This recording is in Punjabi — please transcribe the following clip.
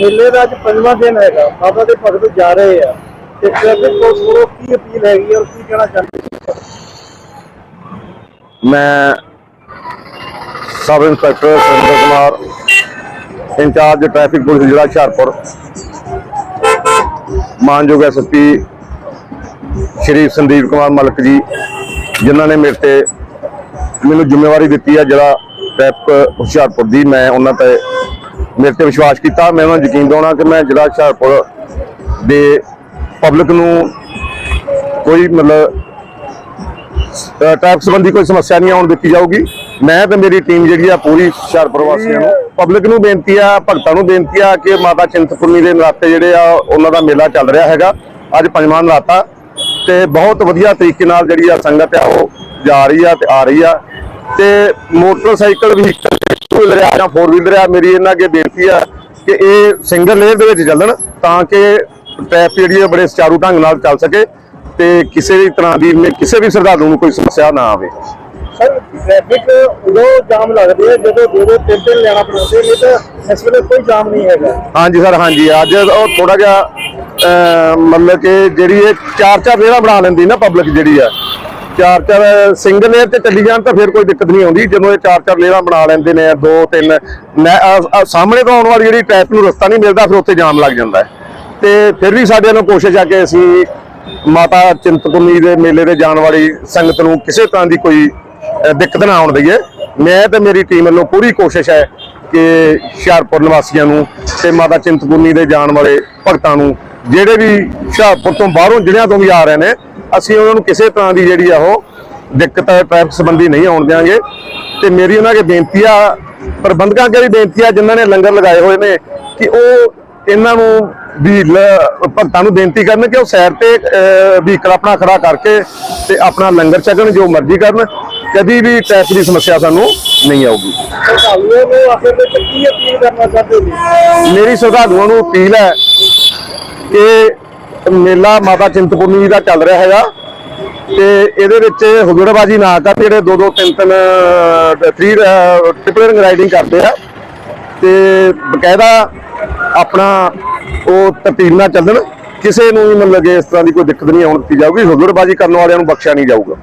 ਮੇਲੇ ਦਾ ਅੱਜ ਪੰਜਵਾਂ ਦਿਨ ਹੈਗਾ। ਬਾਬਾ ਦੇ ਭਗਤ ਜਾ ਰਹੇ ਆ। ਤੇ ਟ੍ਰੈਫਿਕ ਪੁਲਿਸ ਵੱਲੋਂ ਕੀ ਅਪੀਲ ਹੈਗੀ ਔਰ ਕੀ ਕਹਿਣਾ ਚਾਹੁੰਦੇ ਮੈਂ sub inspector Surinder Kumar, incharge traffic police ਜ਼ਿਲ੍ਹਾ ਹੁਸ਼ਿਆਰਪੁਰ। ਮਾਨਯੋਗ ਐਸਪੀ ਸ਼੍ਰੀ ਸੰਦੀਪ ਕੁਮਾਰ ਮਲਕ ਜੀ, ਜਿਨ੍ਹਾਂ ਨੇ ਮੇਰੇ ਤੇ ਮੈਨੂੰ ਜ਼ਿੰਮੇਵਾਰੀ ਦਿੱਤੀ ਹੈ ਜਿਹੜਾ ਟ੍ਰੈਫਿਕ ਹੁਸ਼ਿਆਰਪੁਰ ਦੀ। ਮੈਂ ਉਹਨਾਂ ਤੇ ਮੇਰੇ ਤੇ ਵਿਸ਼ਵਾਸ ਕੀਤਾ, ਮੈਂ ਉਹਨਾਂ ਨੂੰ ਯਕੀਨ ਦਿਵਾਉਣਾ ਕਿ ਮੈਂ ਜ਼ਿਲ੍ਹਾ ਹੁਸ਼ਿਆਰਪੁਰ ਦੇ ਪਬਲਿਕ ਨੂੰ ਕੋਈ ਮਤਲਬ ਟੈਪ ਸੰਬੰਧੀ ਕੋਈ ਸਮੱਸਿਆ ਨਹੀਂ ਆਉਣ ਦਿੱਤੀ ਜਾਊਗੀ। ਮੈਂ ਤੇ ਮੇਰੀ ਟੀਮ ਜਿਹੜੀ ਆ ਪੂਰੀ ਹੁਸ਼ਿਆਰਪੁਰ ਵਾਸੀਆਂ ਨੂੰ ਪਬਲਿਕ ਨੂੰ ਬੇਨਤੀ ਆ, ਭਗਤਾਂ ਨੂੰ ਬੇਨਤੀ ਆ ਕਿ ਮਾਤਾ ਚਿੰਤਪੁਰਨੀ ਦੇ ਨਰਾਤੇ ਜਿਹੜੇ ਆ, ਉਹਨਾਂ ਦਾ ਮੇਲਾ ਚੱਲ ਰਿਹਾ ਹੈਗਾ। ਅੱਜ ਪੰਜਵਾਂ ਨਰਾਤਾ ਤੇ ਬਹੁਤ ਵਧੀਆ ਤਰੀਕੇ ਨਾਲ ਜਿਹੜੀ ਆ ਸੰਗਤ ਆ, ਉਹ ਜਾ ਰਹੀ ਆ ਤੇ ਆ ਰਹੀ ਆ। ਤੇ ਮੋਟਰਸਾਈਕਲ ਵਹੀਕਲ ਟੂ ਵੀਲਰ ਆ ਜਾਂ ਫੋਰ ਵੀਲਰ ਆ ਮੇਰੀ ਇਹਨਾਂ ਅੱਗੇ ਬੇਨਤੀ ਆ ਕਿ ਇਹ ਸਿੰਗਲ ਲੇਅਰ ਦੇ ਵਿੱਚ ਚੱਲਣ ਤਾਂ ਕਿ ਟ੍ਰੈਫਿਕ ਜਿਹੜੀ ਆ ਬੜੇ ਸੁਚਾਰੂ ਢੰਗ ਨਾਲ ਚੱਲ ਸਕੇ ਤੇ ਕਿਸੇ ਵੀ ਤਰ੍ਹਾਂ ਦੀ ਕਿਸੇ ਵੀ ਸ਼ਰਧਾਲੂ ਨੂੰ ਕੋਈ ਸਮੱਸਿਆ ਨਾ ਆਵੇ। ਸਰ ਟ੍ਰੈਫਿਕ ਉਦੋਂ ਜਾਮ ਲੱਗਦੇ ਆ ਜਦੋਂ ਦੋ ਦੋ ਤਿੰਨ ਤਿੰਨ ਲੈਣਾ ਪੜਦੇ ਨਹੀਂ ਤਾਂ ਇਸ ਵੇਲੇ ਕੋਈ ਜਾਮ ਨਹੀਂ ਹੈਗਾ। ਹਾਂਜੀ ਸਰ ਹਾਂਜੀ। ਅੱਜ ਉਹ ਥੋੜਾ ਜਿਹਾ ਮਤਲਬ ਕਿ ਜਿਹੜੀ ਇਹ ਚਾਰ ਚਾਰ ਰੇੜਾ ਬਣਾ ਲੈਂਦੀ ਨਾ ਪਬਲਿਕ ਜਿਹੜੀ ਆ ਚਾਰ ਚਾਰ ਸਿੰਗਲ ਲੇਅਰ ਤੇ ਚੱਲੀ ਜਾਣ ਤਾਂ ਫਿਰ ਕੋਈ ਦਿੱਕਤ ਨਹੀਂ ਆਉਂਦੀ। ਜਦੋਂ ਇਹ ਚਾਰ ਚਾਰ ਲੇਅਰਾਂ ਬਣਾ ਲੈਂਦੇ ਨੇ, ਦੋ ਤਿੰਨ ਨੈ- ਸਾਹਮਣੇ ਤੋਂ ਆਉਣ ਵਾਲੀ ਜਿਹੜੀ ਟ੍ਰੈਫਿਕ ਨੂੰ ਰਸਤਾ ਨਹੀਂ ਮਿਲਦਾ, ਫਿਰ ਉੱਥੇ ਜਾਮ ਲੱਗ ਜਾਂਦਾ ਹੈ। ਤੇ ਫਿਰ ਵੀ ਸਾਡੇ ਨੂੰ ਕੋਸ਼ਿਸ਼ ਆ ਕਿ ਅਸੀਂ ਮਾਤਾ ਚਿੰਤਪੁਰਨੀ ਦੇ ਮੇਲੇ ਦੇ ਜਾਣ ਵਾਲੀ ਸੰਗਤ ਨੂੰ ਕਿਸੇ ਤਰ੍ਹਾਂ ਦੀ ਕੋਈ ਦਿੱਕਤ ਨਾ ਆਉਣ ਦਈਏ। ਮੈਂ ਤੇ ਮੇਰੀ ਟੀਮ ਵੱਲੋਂ ਪੂਰੀ ਕੋਸ਼ਿਸ਼ ਹੈ ਕਿ ਹੁਸ਼ਿਆਰਪੁਰ ਨਿਵਾਸੀਆਂ ਨੂੰ ਤੇ ਮਾਤਾ ਚਿੰਤਪੁਰਨੀ ਦੇ ਜਾਣ ਵਾਲੇ ਭਗਤਾਂ ਨੂੰ, ਜਿਹੜੇ ਵੀ ਹੁਸ਼ਿਆਰਪੁਰ ਤੋਂ ਬਾਹਰੋਂ ਜ਼ਿਲ੍ਹਿਆਂ ਤੋਂ ਵੀ ਆ ਰਹੇ ਨੇ ਅਸੀਂ ਉਹਨਾਂ ਨੂੰ ਕਿਸੇ ਤਰ੍ਹਾਂ ਦੀ ਜਿਹੜੀ ਆ ਉਹ ਦਿੱਕਤ ਟ੍ਰੈਫਿਕ ਸੰਬੰਧੀ ਨਹੀਂ ਆਉਣ ਦਿਆਂਗੇ। ਤੇ ਮੇਰੀ ਉਹਨਾਂ ਅੱਗੇ ਬੇਨਤੀ ਆ ਪ੍ਰਬੰਧਕਾਂ ਅੱਗੇ ਵੀ ਬੇਨਤੀ ਆ ਜਿਨ੍ਹਾਂ ਨੇ ਲੰਗਰ ਲਗਾਏ ਹੋਏ ਨੇ ਕਿ ਉਹ ਇਹਨਾਂ ਨੂੰ ਵੀ ਭਗਤਾਂ ਨੂੰ ਬੇਨਤੀ ਕਰਨ ਕਿ ਉਹ ਸਾਈਡ ਤੇ ਵਹੀਕਲ ਆਪਣਾ ਖੜਾ ਕਰਕੇ ਤੇ ਆਪਣਾ ਲੰਗਰ ਛਕਣ ਜੋ ਮਰਜ਼ੀ ਕਰਨ। ਕਦੀ ਵੀ ਟ੍ਰੈਫਿਕ ਦੀ ਸਮੱਸਿਆ ਸਾਨੂੰ ਨਹੀਂ ਆਊਗੀ। ਕੀ ਮੇਰੀ ਸ਼ਰਧਾਲੂਆਂ ਨੂੰ ਅਪੀਲ ਹੈ ਕਿ ਮੇਲਾ ਮਾਤਾ ਚਿੰਤਪੁਰਨੀ ਜੀ ਦਾ ਚੱਲ ਰਿਹਾ ਹੈਗਾ। ਤੇ ਇਹਦੇ ਵਿੱਚ ਹੁਜੜਬਾਜੀ ਨਾ ਕਰ ਜਿਹੜੇ ਦੋ ਦੋ ਤਿੰਨ ਤਿੰਨ 3 ਟ੍ਰਿਪਲ ਰਾਈਡਿੰਗ ਕਰਦੇ ਆ। ਤੇ ਬਕਾਇਦਾ ਆਪਣਾ ਉਹ ਤਰਤੀਬ ਚੱਲਣ। ਕਿਸੇ ਨੂੰ ਵੀ ਮਤਲਬ ਕਿ ਇਸ ਤਰ੍ਹਾਂ ਦੀ ਕੋਈ ਦਿੱਕਤ ਨਹੀਂ ਆਉਣ ਦਿੱਤੀ ਜਾਊਗੀ। ਹੁਜੜਬਾਜੀ ਕਰਨ ਵਾਲਿਆਂ ਨੂੰ ਬਖਸ਼ਿਆ ਨਹੀਂ ਜਾਊਗਾ।